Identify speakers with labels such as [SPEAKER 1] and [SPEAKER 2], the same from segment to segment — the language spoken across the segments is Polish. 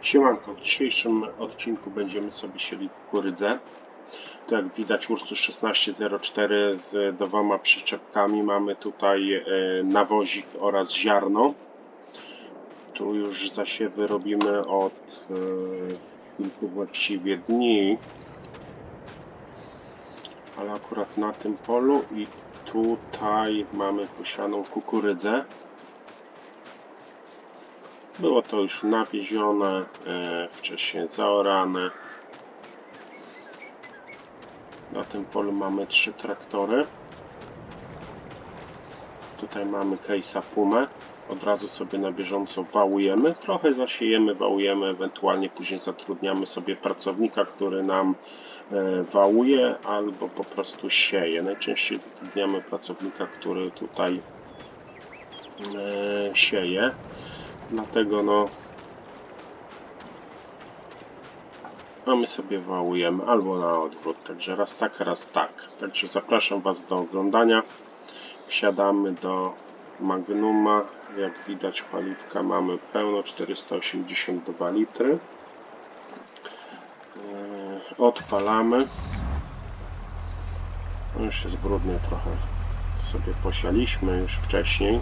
[SPEAKER 1] Siemanko, w dzisiejszym odcinku będziemy sobie sieli kukurydzę. Tu jak widać Ursus 1604 z dwoma przyczepkami. Mamy tutaj e, nawozik oraz ziarno. Tu już zasiewy robimy od e, kilku właściwie dni. Ale akurat na tym polu i tutaj mamy posianą kukurydzę. Było to już nawiezione, e, wcześniej zaorane. Na tym polu mamy trzy traktory. Tutaj mamy case'a Pumę. Od razu sobie na bieżąco wałujemy. Trochę zasiejemy, wałujemy, ewentualnie później zatrudniamy sobie pracownika, który nam e, wałuje albo po prostu sieje. Najczęściej zatrudniamy pracownika, który tutaj e, sieje. Dlatego no a my sobie wałujemy albo na odwrót, także raz tak, raz tak. Także zapraszam Was do oglądania. Wsiadamy do Magnuma. Jak widać paliwka mamy pełno 482 litry. Yy, Odpalamy. No już jest brudnie trochę. Sobie posialiśmy już wcześniej.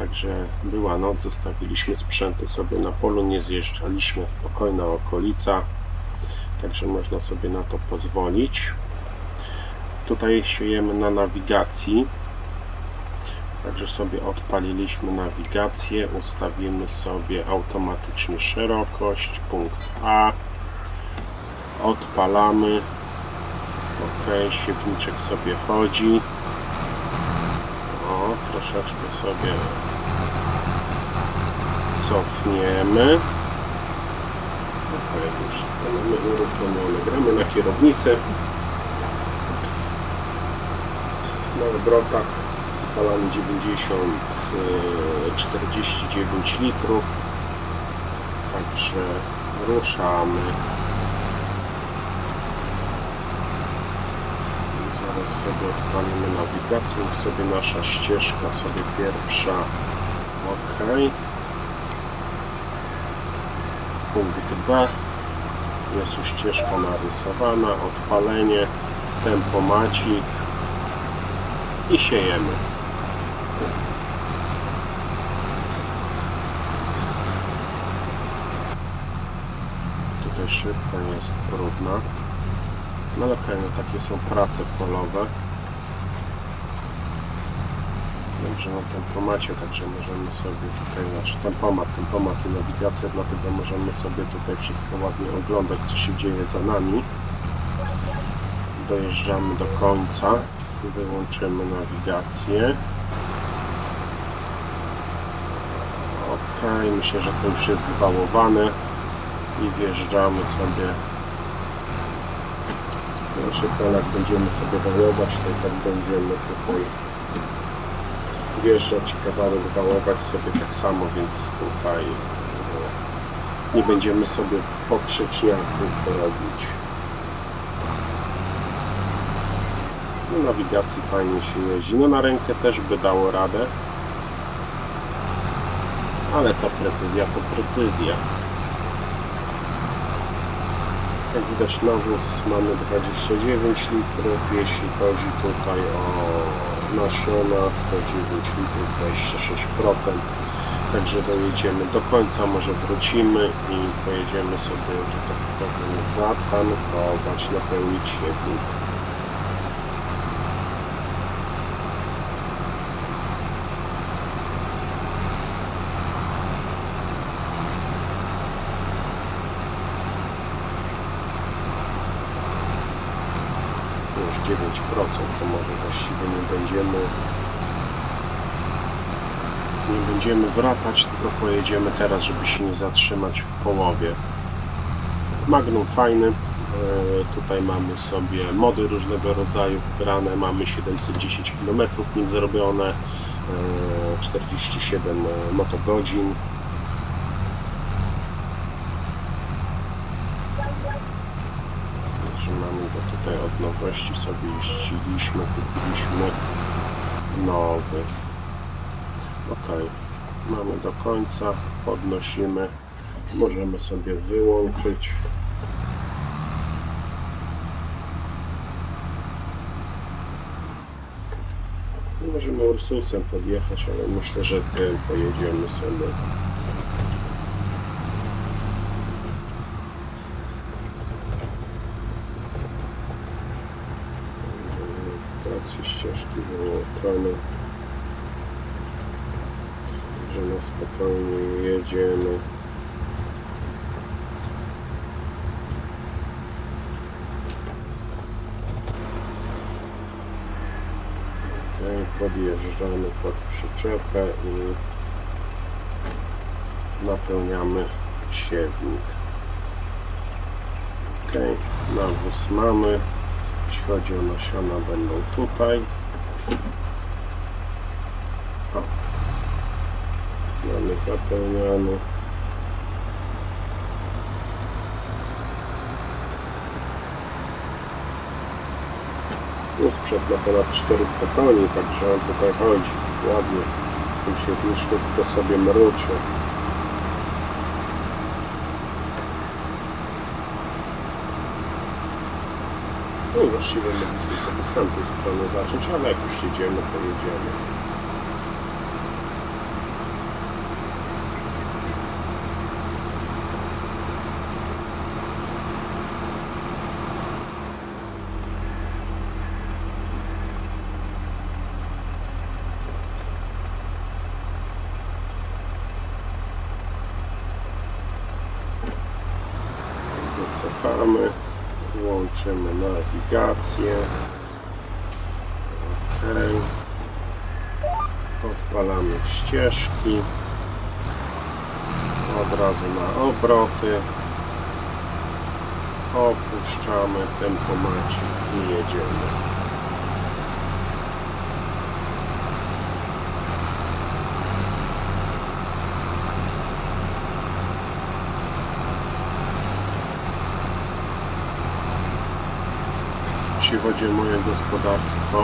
[SPEAKER 1] Także była noc, zostawiliśmy sprzęty sobie na polu, nie zjeżdżaliśmy, spokojna okolica, także można sobie na to pozwolić. Tutaj siejemy na nawigacji, także sobie odpaliliśmy nawigację, ustawimy sobie automatycznie szerokość, punkt A, odpalamy, ok, siewniczek sobie chodzi, troszeczkę sobie cofniemy. Ok, już stanemy uruchomione. Gramy na kierownicę. Na obrotach spalamy 90, e, 49 litrów. Także ruszamy. Zaraz sobie odpalimy nawigację, sobie nasza ścieżka sobie pierwsza ok punkt B jest już ścieżka narysowana, odpalenie, tempomacik i siejemy. Tutaj szybka jest brudna no ale no takie są prace polowe. Także na tempomacie, także możemy sobie tutaj, znaczy tempomat, tempomat i nawigacja, dlatego możemy sobie tutaj wszystko ładnie oglądać, co się dzieje za nami. Dojeżdżamy do końca, wyłączymy nawigację. Ok, myślę, że to już jest zwałowane i wjeżdżamy sobie na naszych polach będziemy sobie wałować, to tak będziemy tutaj wjeżdżać i kawałek wałować sobie tak samo, więc tutaj e, nie będziemy sobie poprzeczniaków robić. No, nawigacji fajnie się jeździ. No na rękę też by dało radę. Ale co precyzja, to precyzja. Jak widać nawóz mamy 29 litrów, jeśli chodzi tutaj o nasiona 109 litrów, 26%. Także dojedziemy do końca, może wrócimy i pojedziemy sobie, że tak powiem, zatankować, napełnić siewnik. To może właściwie nie będziemy nie będziemy wracać, tylko pojedziemy teraz, żeby się nie zatrzymać w połowie. Magnum fajny. E, Tutaj mamy sobie mody różnego rodzaju grane, mamy 710 km nim zrobione, e, 47 motogodzin. Także mamy go tutaj od nowości sobie jeździliśmy, kupiliśmy nowy. Ok. Mamy do końca, podnosimy, możemy sobie wyłączyć. Możemy Ursusem podjechać, ale myślę, że tym pojedziemy sobie. Pracy ścieżki wyłączone. Także na spokojnie jedziemy. Tutaj podjeżdżamy pod przyczepę i napełniamy siewnik. Ok, nawóz mamy. Jeśli chodzi o nasiona, będą tutaj. O. Mamy zapełniony. No sprzęt na ponad 400 koni, także on tutaj chodzi ładnie. Z tym siewniczkiem tylko sobie mruczy. No właściwie mogliśmy sobie z tamtej strony zacząć, ale jak już jedziemy, to jedziemy. Wycofamy, włączymy nawigację. OK. Odpalamy ścieżki. Od razu na obroty. Opuszczamy tempomacik i jedziemy. Jeśli chodzi o moje gospodarstwo,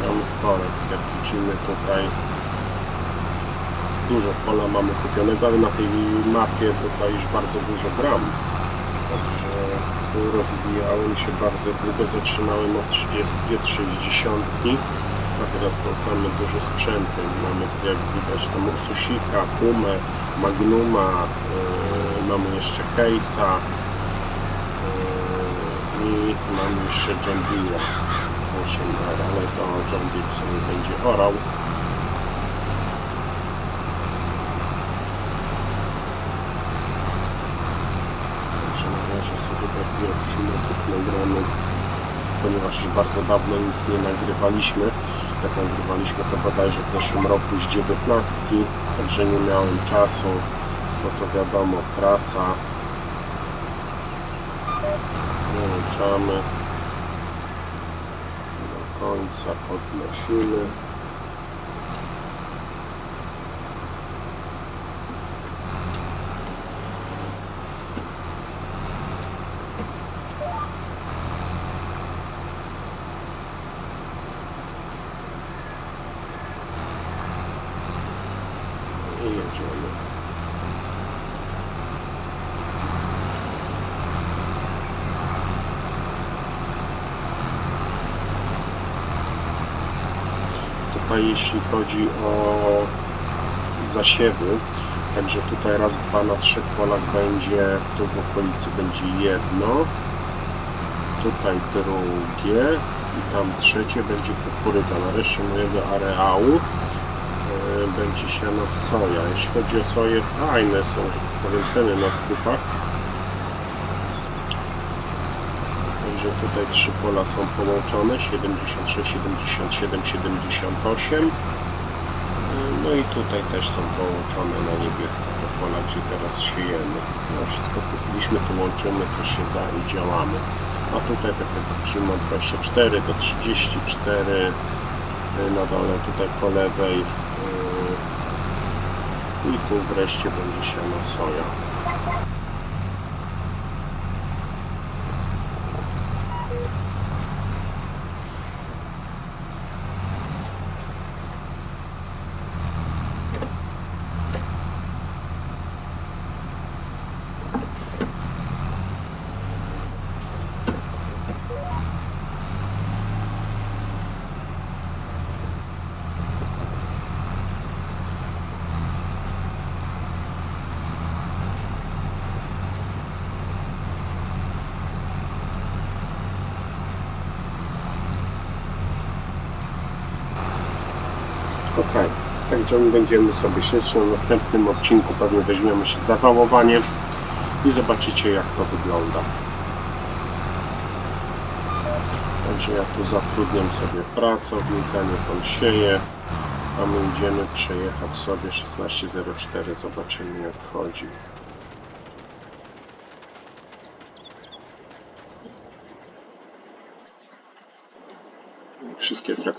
[SPEAKER 1] mamy spore. Jak widzimy tutaj dużo pola mamy kupionego, ale na tej mapie tutaj już bardzo dużo bram. Także tu rozwijałem się bardzo długo, zaczynałem od 30 60 a teraz są same duże sprzęty. Mamy jak widać tam Ursusika, Pumę, Magnuma, yy, mamy jeszcze Case'a, i mamy jeszcze John Deere 8R, ale to John sobie będzie orał. Także na razie sobie taki odcinek nagramy, ponieważ już bardzo dawno nic nie nagrywaliśmy. Jak nagrywaliśmy to bodajże w zeszłym roku z 19, także nie miałem czasu, bo to wiadomo, praca, Wyłączamy. Do końca podnosimy. I jedziemy. Tutaj jeśli chodzi o zasiewy, także tutaj raz, dwa na trzech polach będzie, tu w okolicy będzie jedno, tutaj drugie i tam trzecie będzie kukurydza. Na reszcie mojego areału e, będzie siano soja. Jeśli chodzi o soję, fajne są, że tak powiem, ceny na skupach. Także tutaj trzy pola są połączone 76, 77, 78 no i tutaj też są połączone na niebiesko te pola, gdzie teraz siejemy. No wszystko kupiliśmy, tu łączymy co się da i działamy. A tutaj tak jak od 24 do 34 na dole tutaj po lewej i tu wreszcie będzie siano soja Ok, my będziemy sobie śledzić na następnym odcinku. Pewnie weźmiemy się za wałowanie i zobaczycie jak to wygląda. Także ja tu zatrudniam sobie pracownika, niech on sieje, a my idziemy przejechać sobie 1604, zobaczymy jak chodzi.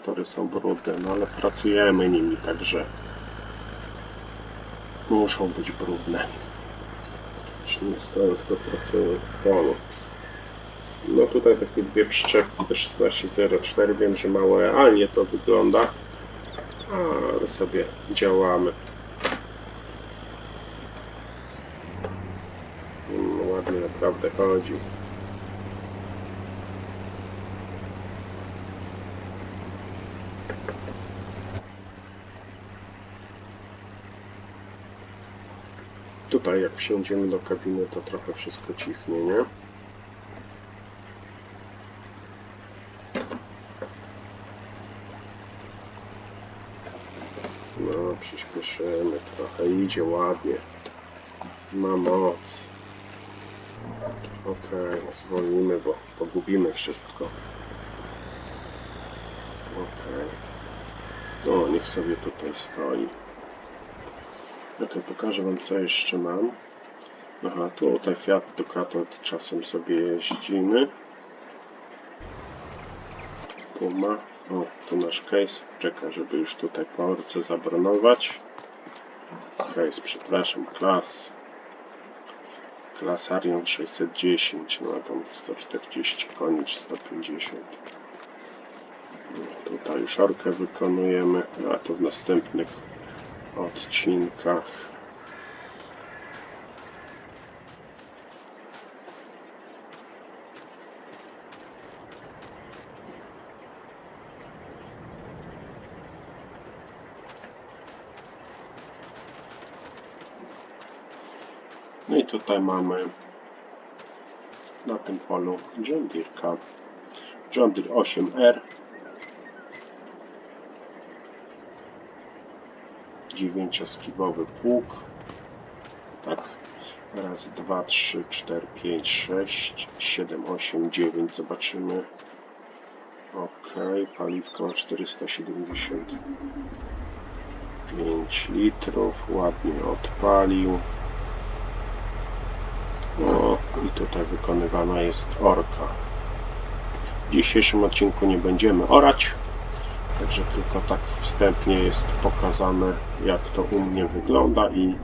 [SPEAKER 1] Traktory są brudne, no ale pracujemy nimi, także muszą być brudne. Czy nie stoją, tylko pracują w polu. No tutaj takie dwie przyczepki do 1604, wiem, że mało realnie to wygląda, ale sobie działamy. Ładnie naprawdę chodzi. Tutaj jak wsiądziemy do kabiny, to trochę wszystko cichnie, nie? No, przyspieszymy trochę, idzie ładnie. Ma moc. Okej, zwolnimy, bo pogubimy wszystko. Okej. No, niech sobie tutaj stoi. Ok, pokażę Wam co jeszcze mam. Aha, tutaj Fiat Ducato czasem sobie jeździmy. Puma. O, to nasz case. Czeka, żeby już tutaj po zabronować. Case, przepraszam, klas. Klas Arion 610, no a tam 140 koni czy 150. No, Tutaj już orkę wykonujemy, a to w następnych odcinkach. No i tutaj mamy na tym polu John Deere'ka. John Deere 8R. Dziewięcioskibowy pług. Tak. Raz, dwa, trzy, cztery, pięć, sześć, siedem, osiem, dziewięć. Zobaczymy. Ok, paliwko ma 475 litrów. Ładnie odpalił. No i tutaj wykonywana jest orka. W dzisiejszym odcinku nie będziemy orać, także tylko tak wstępnie jest pokazane jak to u mnie wygląda i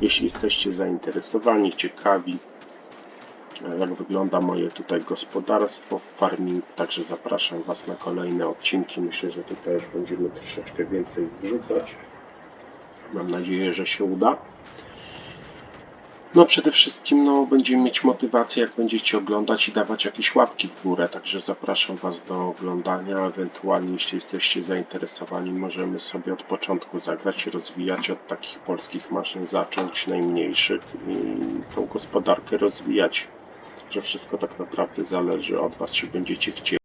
[SPEAKER 1] jeśli jesteście zainteresowani, ciekawi e, jak wygląda moje tutaj gospodarstwo farming, także zapraszam Was na kolejne odcinki. Myślę, że tutaj już będziemy troszeczkę więcej wrzucać. Mam nadzieję, że się uda. No przede wszystkim no, będziemy mieć motywację, jak będziecie oglądać i dawać jakieś łapki w górę, także zapraszam Was do oglądania, ewentualnie jeśli jesteście zainteresowani, możemy sobie od początku zagrać i rozwijać od takich polskich maszyn, zacząć najmniejszych i tą gospodarkę rozwijać, że wszystko tak naprawdę zależy od Was, czy będziecie chcieli.